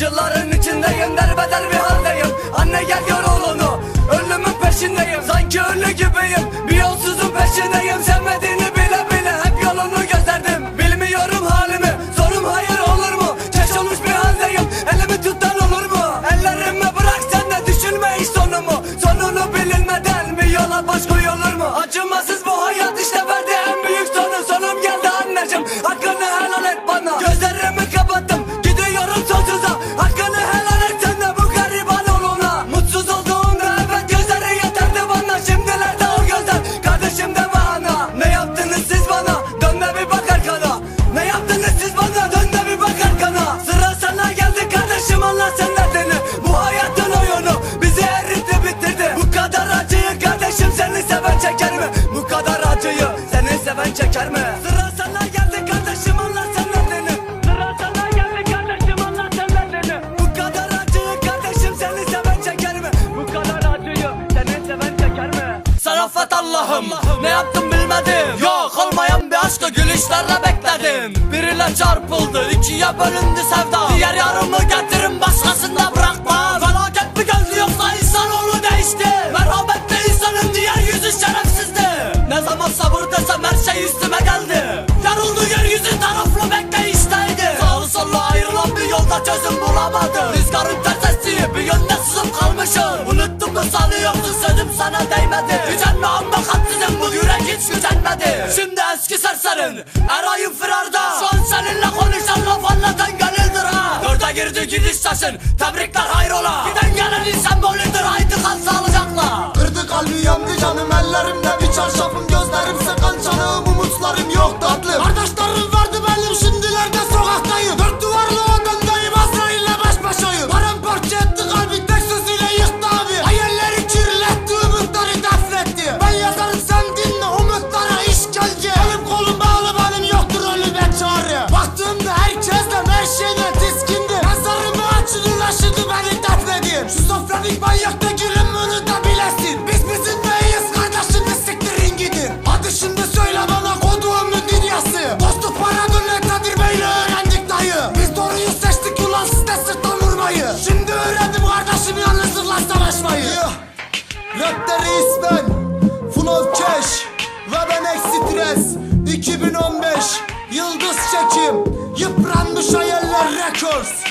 Acıların içindeyim derbeder bir haldeyim. Anne gel gör oğlunu Ölümün peşindeyim. Sanki ölü gibiyim Bir yolsuzun peşindeyim. Sevmediğini bile bile hep yolunu gösterdim Bilmiyorum halimi Sorum hayır olur mu? Keş olmuş bir haldeyim Elimi tuttan olur mu? Ellerimi bırak sen de düşünme hiç sonumu. Sonunu bilinmeden bir yola baş koyulur mu? Acımasız Allah sen derdini Bu hayatın oyunu Bizi eritti bitirdi. Bu kadar acıyı kardeşim seni seven çeker mi? Bu kadar acıyı seni seven çeker mi? Sıra sana geldi kardeşim Allah sen derdini Sıra sana geldi kardeşim Allah sen derdini Bu kadar acıyı kardeşim seni seven çeker mi? Bu kadar acıyı seni seven çeker mi? Sarafat Allah'ım ne yaptım bilmedim. Yok aşkı gülüşlerle bekledim. Biriyle çarpıldı ikiye bölündü sevda. Diğer yarımı getirin başkasında bırakmam Felaket mi geldi yoksa insanoğlu değişti. Merhametli insanın diğer yüzü şerefsizdi. Ne zaman sabır desem her şey üstüme geldi. Yarıldı yeryüzü taraflı bekleyişteydi Sağlı sollu ayrılan bir yolda çözüm bulamadım. Rüzgarın ters estiği bir yönde sızıp kalmışım. Unuttum mu sanıyorsun sözüm sana değmedi. Gücenme amma Şimdi eski serserin Eray'ın firarda. An seninle konuşan laf anlatan gönüldür ha. Dörde girdi gidiş taşın Tebrikler hayrola. Giden gelenin sembolüdür haydi kal sağlıcakla. Kırdı kalbi yandı canım ellerimde bir çarşafım Ben Full Cash Ve ben Extres 2015 Yıldız çekim Yıpranmış hayaller Records